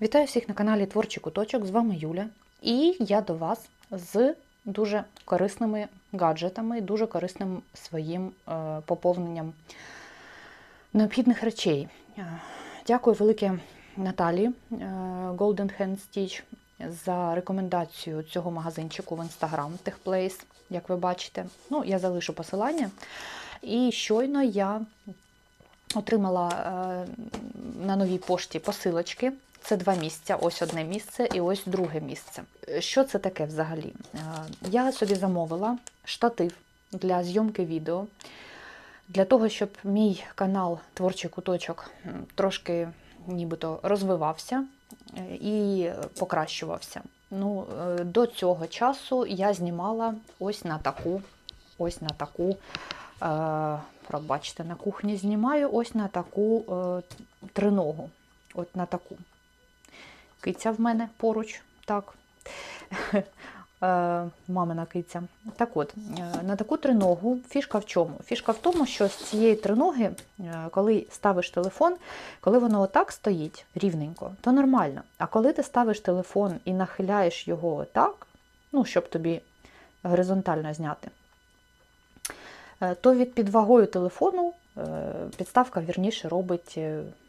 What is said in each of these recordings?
Вітаю всіх на каналі Творчий Куточок. З вами Юля. І я до вас з дуже корисними гаджетами, дуже корисним своїм е, поповненням необхідних речей. Е, Дякую велике Наталі е, Golden Hand Stitch за рекомендацію цього магазинчику в Instagram TechPlace, як ви бачите. Ну, я залишу посилання. І щойно я отримала на новій пошті посилочки. Це два місця. Ось одне місце і ось друге місце. Що це таке взагалі? Е, Я собі замовила штатив для зйомки відео. Для того, щоб мій канал Творчий куточок трошки нібито розвивався е, і покращувався. Ну, е, до цього часу я знімала ось на таку, ось на таку, пробачте, на кухні знімаю ось на таку триногу. От на таку. Киця в мене поруч, так. Е, Мамина киця. Так от, е, на таку триногу фішка в чому? Фішка в тому, що з цієї триноги, е, коли ставиш телефон, коли воно отак стоїть рівненько, то нормально. А коли ти ставиш телефон і нахиляєш його отак, ну, щоб тобі горизонтально зняти, то від під вагою телефону підставка вірніше робить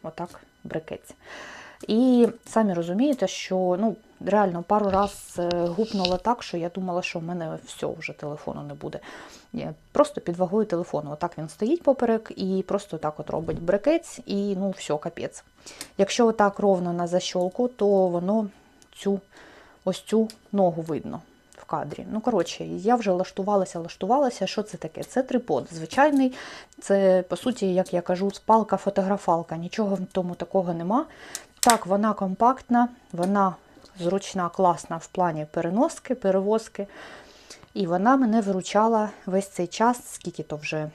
отак брикець. І самі розумієте, що ну, реально пару раз е, гупнуло так, що я думала, що в мене все, вже телефону не буде. Просто під вагою телефону. Отак він стоїть поперек і просто так от робить брикець, і ну все, капець. Якщо отак ровно на защолку, то воно цю ось цю ногу видно в кадрі. Ну, коротше, я вже лаштувалася, лаштувалася. Що це таке? Це трипод. Звичайний, це, по суті, як я кажу, спалка, фотографалка. Нічого в тому такого нема. Так, вона компактна, вона зручна, класна в плані переноски, перевозки. І вона мене виручала весь цей час, скільки то вже.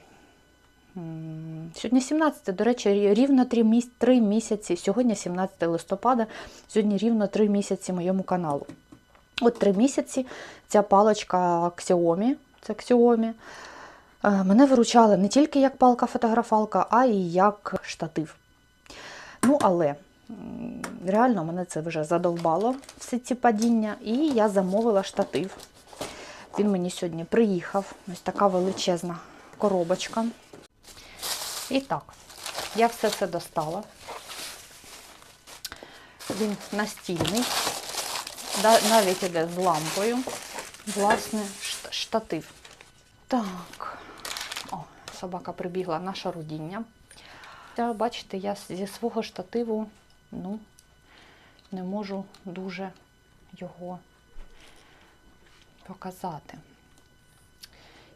Сьогодні 17, до речі, рівно 3 місяці, 3 місяці. Сьогодні 17 листопада, сьогодні рівно 3 місяці моєму каналу. От 3 місяці ця паличка Xiaomi, це Xiaomi, е, мене виручала не тільки як палка-фотографалка, а й як штатив. Ну, але реально мене це вже задовбало, всі ці падіння, і я замовила штатив. Він мені сьогодні приїхав. Ось така величезна коробочка. І так, я все це достала. Він настільний, навіть іде з лампою. Власне, штатив. Так, о, собака прибігла на шарудіння. Та, бачите, я зі свого штативу ну, не можу дуже його показати.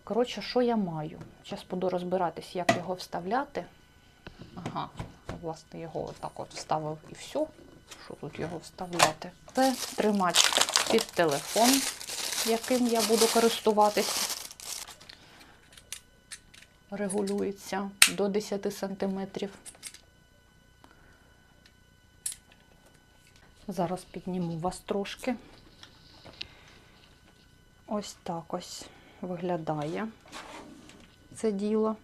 Коротше, що я маю? Зараз буду розбиратись, як його вставляти. Ага, власне, його отак от вставив і все. Що тут його вставляти? Це тримач під телефон, яким я буду користуватись. Регулюється до 10 сантиметрів. Зараз підніму вас трошки. Ось так ось виглядає це діло.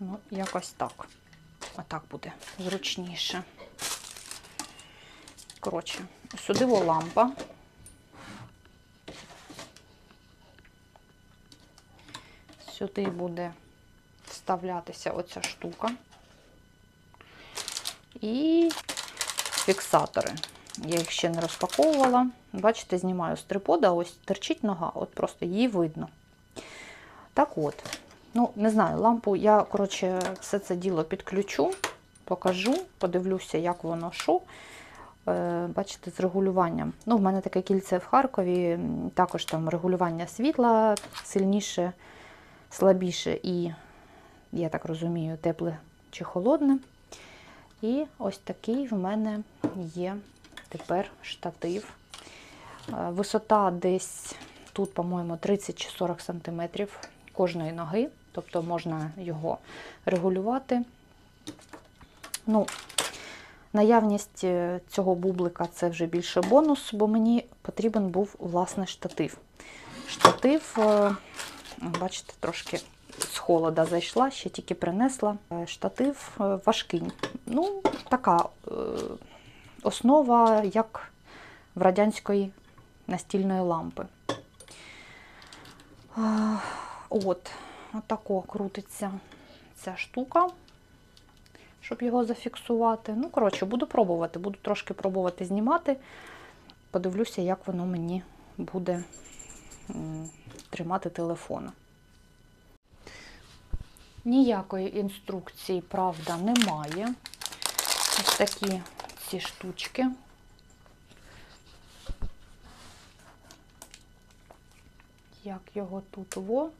Ну, якось так. Отак буде зручніше. Коротше, сюди лампа. Сюди буде вставлятися оця штука. І фіксатори. Я їх ще не розпаковувала. Бачите, знімаю з трипода, ось терчить нога, от просто її видно. Так от, ну, не знаю, лампу я, коротше, все це діло підключу, покажу, подивлюся, як воно що. Е, Бачите, з регулюванням. Ну, в мене таке кільце в Харкові, також там регулювання світла сильніше, слабіше і, я так розумію, тепле чи холодне. І ось такий в мене є тепер штатив. Е, Висота десь тут, по-моєму, 30 чи 40 см кожної ноги, тобто можна його регулювати. Ну, наявність е, цього бублика це вже більше бонус, бо мені потрібен був власне штатив. Штатив, е, бачите, трошки холода зайшла, ще тільки принесла. Е, Штатив е, важкий. Ну, така е, основа, як в радянської настільної лампи. От, отако крутиться ця штука, щоб його зафіксувати. Ну, коротше, буду пробувати, буду трошки пробувати знімати. Подивлюся, як воно мені буде тримати телефон. Ніякої інструкції, правда, немає. Ось такі ці штучки. Як його тут во?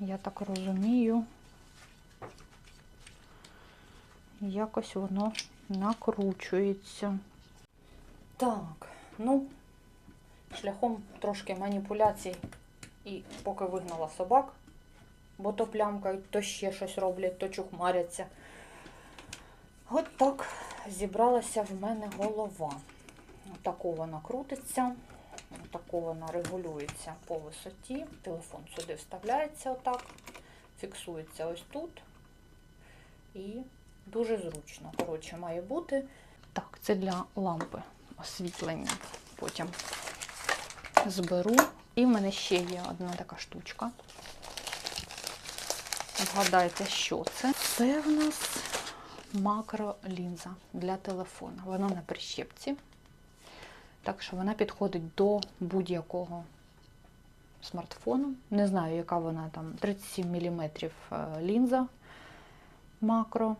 Я так розумію, якось воно накручується. Так, ну, шляхом трошки маніпуляцій і поки вигнала собак, бо то плямкають, то ще щось роблять, то чухмаряться. От так зібралася в мене голова. Отако вона крутиться, отако вона регулюється по висоті. Телефон сюди вставляється отак, фіксується ось тут. І дуже зручно. Коротше, має бути. Так, це для лампи освітлення. Потім зберу. І в мене ще є одна така штучка. Вгадайте, що це? Це в нас макролінза для телефона. Вона на прищепці. Так що вона підходить до будь-якого смартфону. Не знаю, яка вона там 37 мм лінза макро.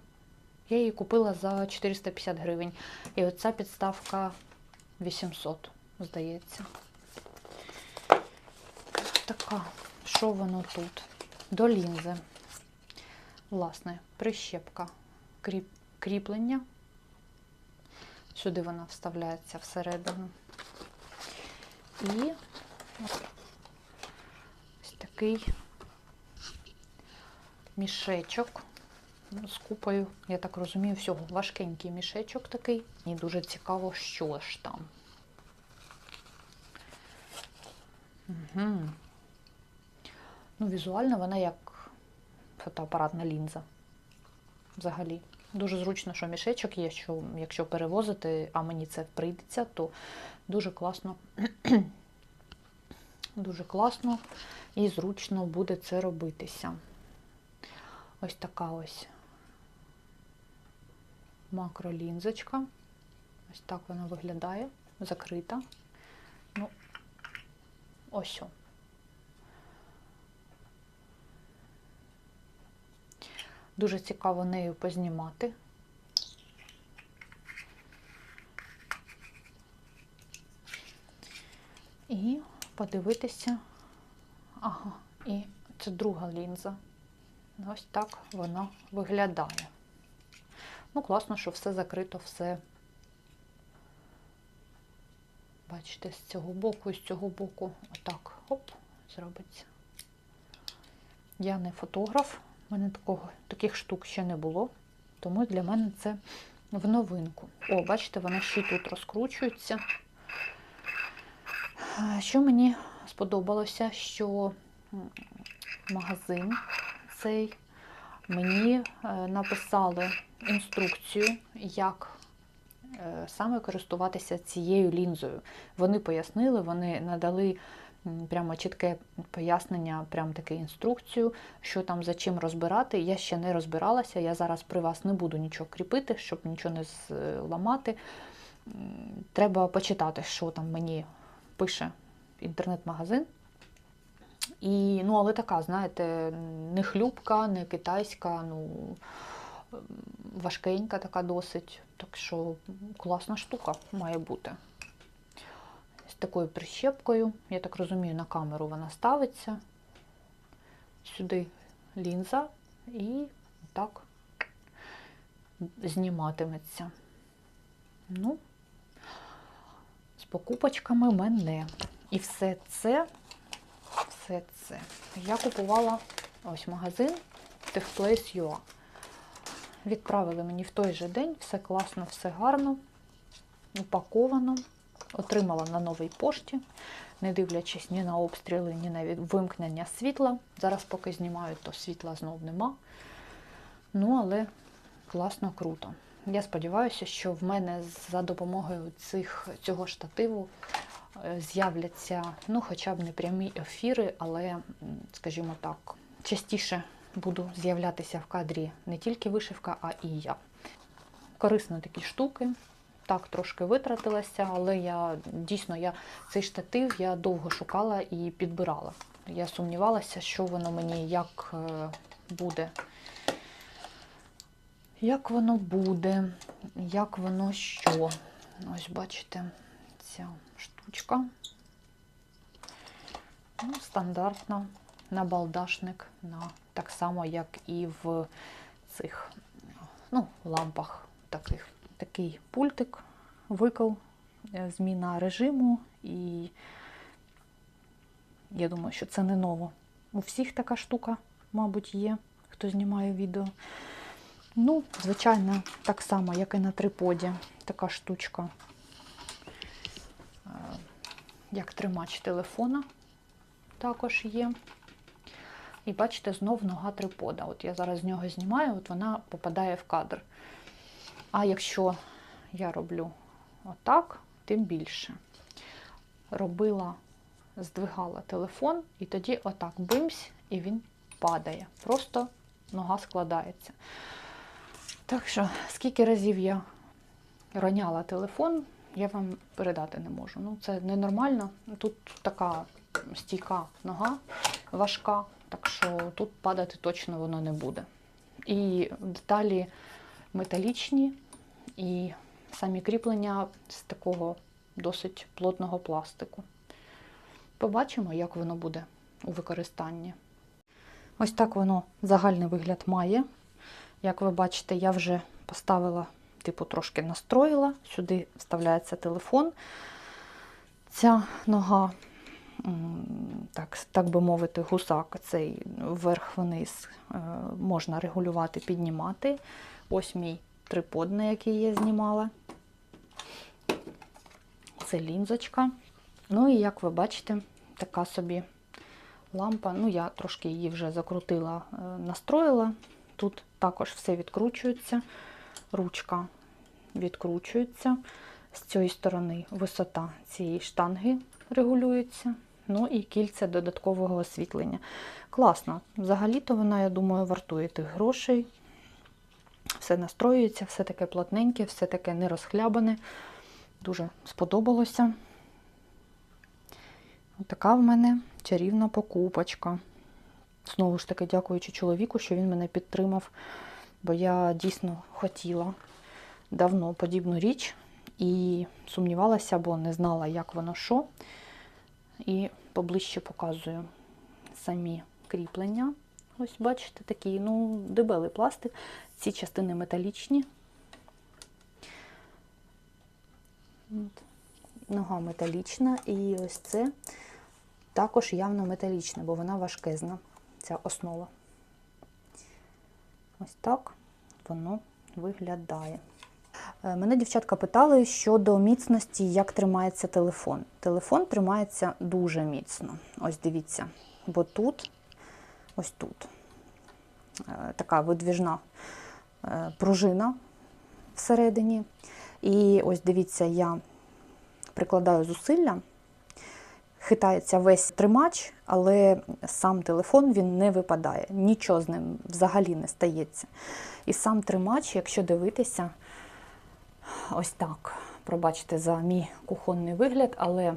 Я її купила за 450 гривень. І оця підставка 800, здається. Така, що воно тут? До лінзи. Власне, прищепка кріплення. Сюди вона вставляється всередину. І ось такий мішечок з купою, я так розумію, всього важкенький мішечок такий. І дуже цікаво, що ж там. Угу. Ну, візуально вона як фотоапаратна лінза. Взагалі. Дуже зручно, що мішечок є, що якщо перевозити, а мені це прийдеться, то дуже класно, дуже класно і зручно буде це робитися. Ось така ось макролінзочка. Ось так вона виглядає, закрита. Ну, ось. о. Дуже цікаво нею познімати. І подивитися. Ага, і це друга лінза. Ось так вона виглядає. Ну, класно, що все закрито, все. Бачите, з цього боку і з цього боку. Отак, оп, зробиться. Я не фотограф, у мене такого, таких штук ще не було, тому для мене це в новинку. О, бачите, вона ще тут розкручується. Що мені сподобалося, що магазин цей мені написали інструкцію, як саме користуватися цією лінзою. Вони пояснили, вони надали прямо чітке пояснення, прям таку інструкцію, що там за чим розбирати. Я ще не розбиралася, я зараз при вас не буду нічого кріпити, щоб нічого не зламати. Треба почитати, що там мені пише інтернет-магазин. І, ну, але така, знаєте, не хлюбка, не китайська, ну важкенька така досить. Так що класна штука має бути. Такою прищепкою, я так розумію, на камеру вона ставиться. Сюди лінза і так зніматиметься. Ну, з покупочками мене. І все це, все це я купувала ось магазин TechPlace.ua. Відправили мені в той же день, все класно, все гарно, упаковано. Отримала на новій пошті, не дивлячись ні на обстріли, ні на вимкнення світла. Зараз, поки знімаю, то світла знов нема. Ну, але класно, круто. Я сподіваюся, що в мене за допомогою цих, цього штативу е, з'являться, ну, хоча б не прямі ефіри, але, скажімо так, частіше буду з'являтися в кадрі не тільки вишивка, а і я. Корисно такі штуки. Так, трошки витратилася, але я дійсно я цей штатив я довго шукала і підбирала. Я сумнівалася, що воно мені як е, буде. Як воно буде, як воно що. Ось бачите, ця штучка. Ну, стандартна на балдашник, на, так само, як і в цих ну, лампах таких. Такий пультик, викл, е, зміна режиму, і я думаю, що це не ново. У всіх така штука, мабуть, є, хто знімає відео. Ну, звичайно, так само, як і на триподі, така штучка, е, як тримач телефона, також є. І бачите, знов нога трипода. От я зараз з нього знімаю, от вона попадає в кадр. А якщо я роблю отак, тим більше. Робила, здвигала телефон, і тоді отак бимсь, і він падає. Просто нога складається. Так що, скільки разів я роняла телефон, я вам передати не можу. Ну, це ненормально. Тут така стійка нога, важка, так що тут падати точно воно не буде. І деталі металічні, і самі кріплення з такого досить плотного пластику. Побачимо, як воно буде у використанні. Ось так воно загальний вигляд має. Як ви бачите, я вже поставила, типу, трошки настроїла. Сюди вставляється телефон. Ця нога, так, так би мовити, гусак, цей вверх-вниз е, можна регулювати, піднімати. Ось мій трипод, на який я знімала. Це лінзочка. Ну і як ви бачите, така собі лампа. Ну, я трошки її вже закрутила, е, настроїла. Тут також все відкручується, ручка відкручується. З цієї сторони висота цієї штанги регулюється. Ну і кільце додаткового освітлення. Класно. Взагалі-то вона, я думаю, вартує тих грошей. Все настроюється, все таке плотненьке, все таке не розхлябане. Дуже сподобалося. Така в мене чарівна покупочка. Знову ж таки, дякуючи чоловіку, що він мене підтримав, бо я дійсно хотіла давно подібну річ і сумнівалася, бо не знала, як воно що. І поближче показую самі кріплення. Ось, бачите, такий, ну, дебелий пластик. Ці частини металічні. От. Нога металічна, і ось це також явно металічне, бо вона важкезна, ця основа. Ось так воно виглядає. Е, Мене дівчатка питали щодо міцності, як тримається телефон. Телефон тримається дуже міцно. Ось дивіться, бо тут, ось тут, е, така видвіжна е, пружина всередині. І ось дивіться, я прикладаю зусилля, хитається весь тримач, але сам телефон він не випадає, нічого з ним взагалі не стається. І сам тримач, якщо дивитися, ось так. Пробачте за мій кухонний вигляд, але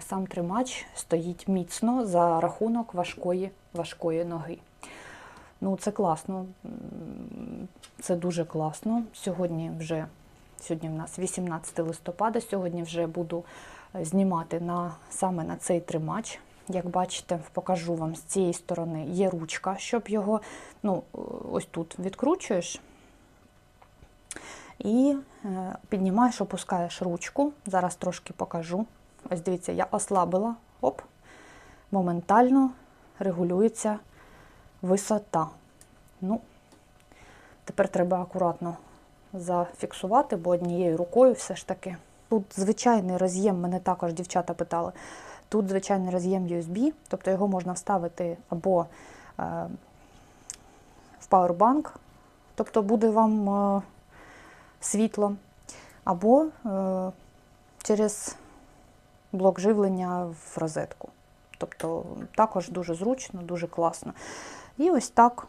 сам тримач стоїть міцно за рахунок важкої, важкої ноги. Ну, це класно, це дуже класно. Сьогодні вже сьогодні в нас 18 листопада. Сьогодні вже буду е, знімати на, саме на цей тримач. Як бачите, покажу вам з цієї сторони є ручка, щоб його ну, ось тут відкручуєш і е, піднімаєш, опускаєш ручку. Зараз трошки покажу. Ось дивіться, я ослабила, оп, моментально регулюється висота. Ну, тепер треба акуратно зафіксувати, бо однією рукою все ж таки Тут звичайний роз'єм, мене також дівчата питали. Тут звичайний роз'єм USB, тобто його можна вставити або е, в Powerbank, тобто буде вам е, світло, або е, через блок живлення в розетку. Тобто також дуже зручно, дуже класно. І ось так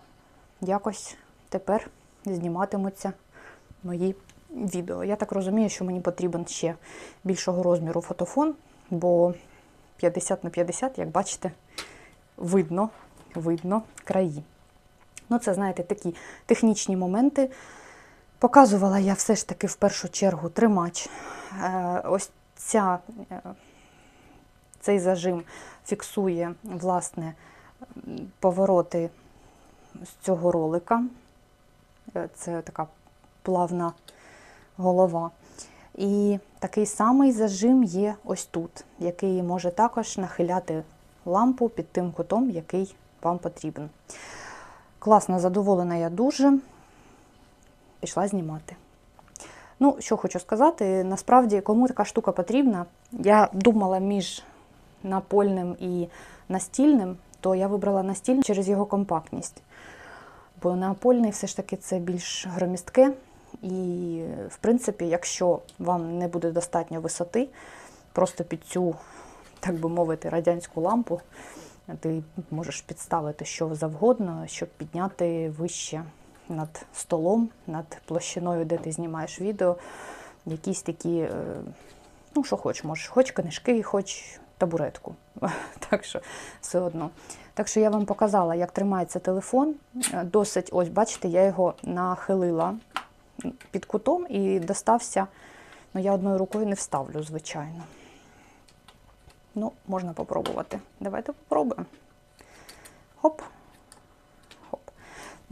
якось тепер зніматимуться мої відео. Я так розумію, що мені потрібен ще більшого розміру фотофон, бо 50 на 50, як бачите, видно, видно краї. Ну, це, знаєте, такі технічні моменти. Показувала я все ж таки в першу чергу тримач. Е, Ось ця, е, цей зажим фіксує, власне, повороти з цього ролика. Е, Це така плавна голова. І такий самий зажим є ось тут, який може також нахиляти лампу під тим кутом, який вам потрібен. Класно, задоволена я дуже. Пішла знімати. Ну, що хочу сказати, насправді, кому така штука потрібна, я думала між напольним і настільним, то я вибрала настільний через його компактність. Бо напольний все ж таки це більш громістке. І, в принципі, якщо вам не буде достатньо висоти, просто під цю, так би мовити, радянську лампу, ти можеш підставити що завгодно, щоб підняти вище над столом, над площиною, де ти знімаєш відео, якісь такі, е, ну, що хоч, можеш, хоч книжки, хоч табуретку. Так що все одно. Так що я вам показала, як тримається телефон. Е, Досить, ось, бачите, я його нахилила під кутом і достався. Ну, я одною рукою не вставлю, звичайно. Ну, можна попробувати. Давайте попробуємо. Хоп.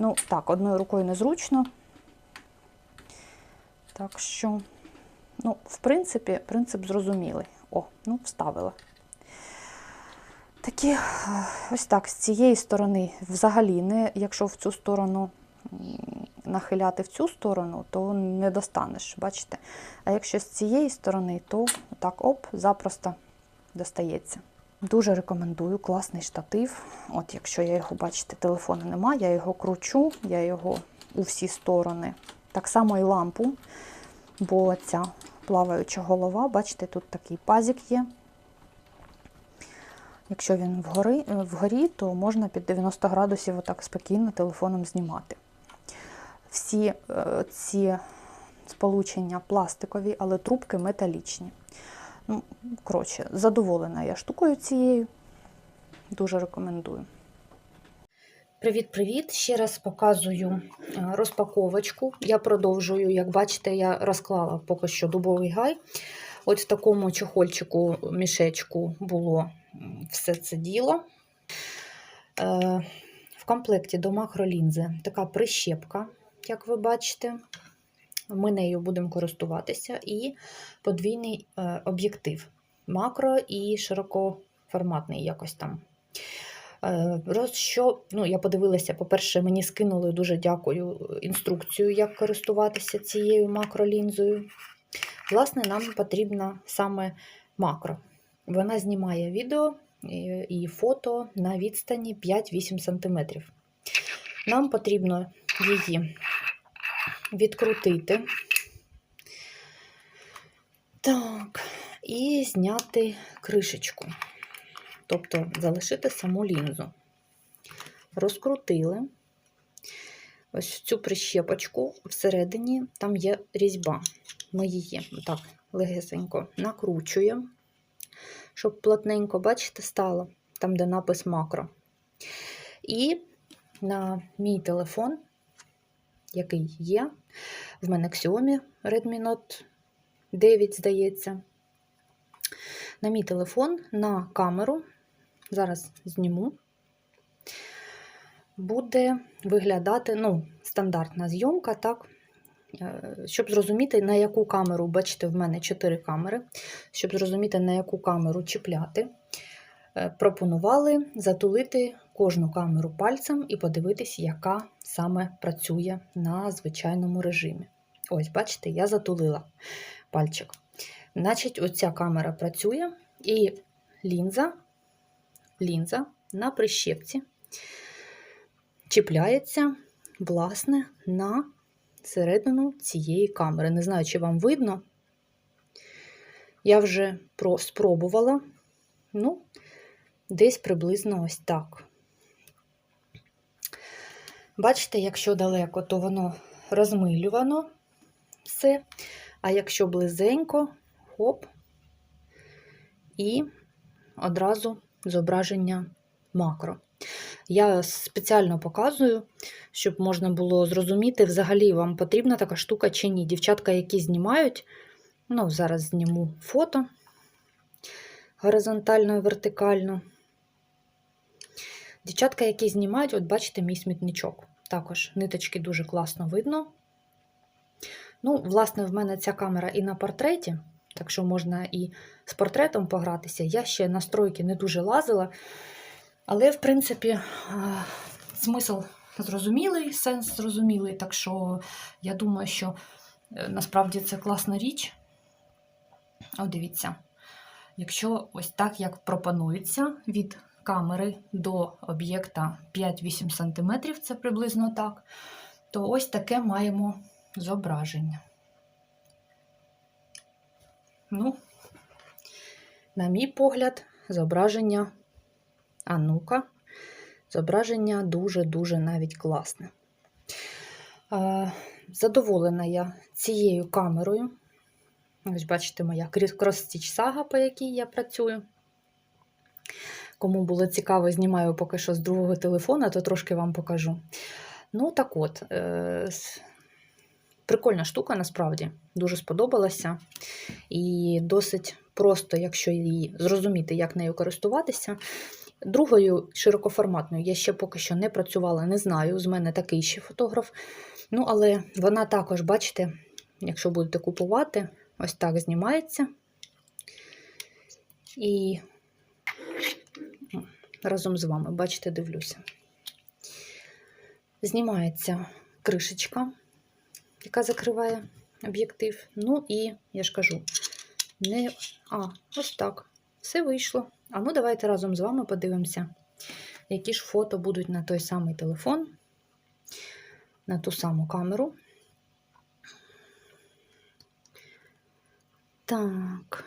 Ну, так, одною рукою незручно. Так що, ну, в принципі, принцип зрозумілий. О, ну, вставила. Такі, е, ось так, з цієї сторони взагалі не, якщо в цю сторону нахиляти в цю сторону, то не достанеш, бачите? А якщо з цієї сторони, то так оп, запросто достається. Дуже рекомендую, класний штатив. От якщо я його, бачите, телефону немає, я його кручу, я його у всі сторони. Так само і лампу, бо ця плаваюча голова, бачите, тут такий пазик є. Якщо він вгорі, вгорі, то можна під 90 градусів отак спокійно телефоном знімати. Всі е, ці сполучення пластикові, але трубки металічні. Ну, коротше, задоволена я штукою цією. Дуже рекомендую. Привіт-привіт! Ще раз показую е, розпаковочку. Я продовжую, як бачите, я розклала поки що дубовий гай. От в такому чохольчику, мішечку було все це діло. Е, В комплекті до макролінзи така прищепка, як ви бачите. Ми нею будемо користуватися, і подвійний е, об'єктив макро і широкоформатний якось там. Е, що, ну, я подивилася, по-перше, мені скинули дуже дякую інструкцію, як користуватися цією макролінзою. Власне, нам потрібна саме макро. Вона знімає відео і і фото на відстані 5-8 см. Нам потрібно її відкрутити. Так, і зняти кришечку. Тобто залишити саму лінзу. Розкрутили. Ось цю прищепочку всередині там є різьба. Ми її так легесенько накручуємо, щоб плотненько, бачите, стало, там, де напис макро. І на мій телефон, який є, в мене Xiaomi Redmi Note 9, здається. На мій телефон на камеру, зараз зніму, буде виглядати ну, стандартна зйомка, так? Е, Щоб зрозуміти, на яку камеру, бачите, в мене 4 камери, щоб зрозуміти, на яку камеру чіпляти, е, пропонували затулити кожну камеру пальцем і подивитись, яка саме працює на звичайному режимі. Ось, бачите, я затулила пальчик. Значить, оця камера працює, і лінза, лінза на прищепці чіпляється, власне, на середину цієї камери. Не знаю, чи вам видно. Я вже спробувала. Ну, десь приблизно ось так. Бачите, якщо далеко, то воно розмилювано все. А якщо близенько, хоп, і одразу зображення макро. Я спеціально показую, щоб можна було зрозуміти, взагалі вам потрібна така штука чи ні. Дівчатка, які знімають, ну, зараз зніму фото горизонтально і вертикально. Дівчатка, які знімають, от бачите, мій смітничок. Також ниточки дуже класно видно. Ну, власне, в мене ця камера і на портреті, так що можна і з портретом погратися. Я ще настройки не дуже лазила. Але, в принципі, смисл зрозумілий, сенс зрозумілий, так що я думаю, що е, насправді це класна річ. О, дивіться, якщо ось так, як пропонується, від камери до об'єкта 5-8 см, це приблизно так, то ось таке маємо зображення. Ну, на мій погляд, зображення а ну-ка, зображення дуже-дуже навіть класне. Задоволена я цією камерою. Ось, бачите, моя крос-стіч сага, по якій я працюю. Кому було цікаво, знімаю поки що з другого телефона, то трошки вам покажу. Ну, так от, е, прикольна штука, насправді, дуже сподобалася. І досить просто, якщо її зрозуміти, як нею користуватися. Другою широкоформатною я ще поки що не працювала, не знаю. З мене такий ще фотограф. Ну, але вона також, бачите, якщо будете купувати, ось так знімається. І разом з вами, бачите, дивлюся. Знімається кришечка, яка закриває об'єктив. Ну і, я ж кажу, не. А, ось так. Все вийшло. А ну, давайте разом з вами подивимося, які ж фото будуть на той самий телефон, на ту саму камеру. Так.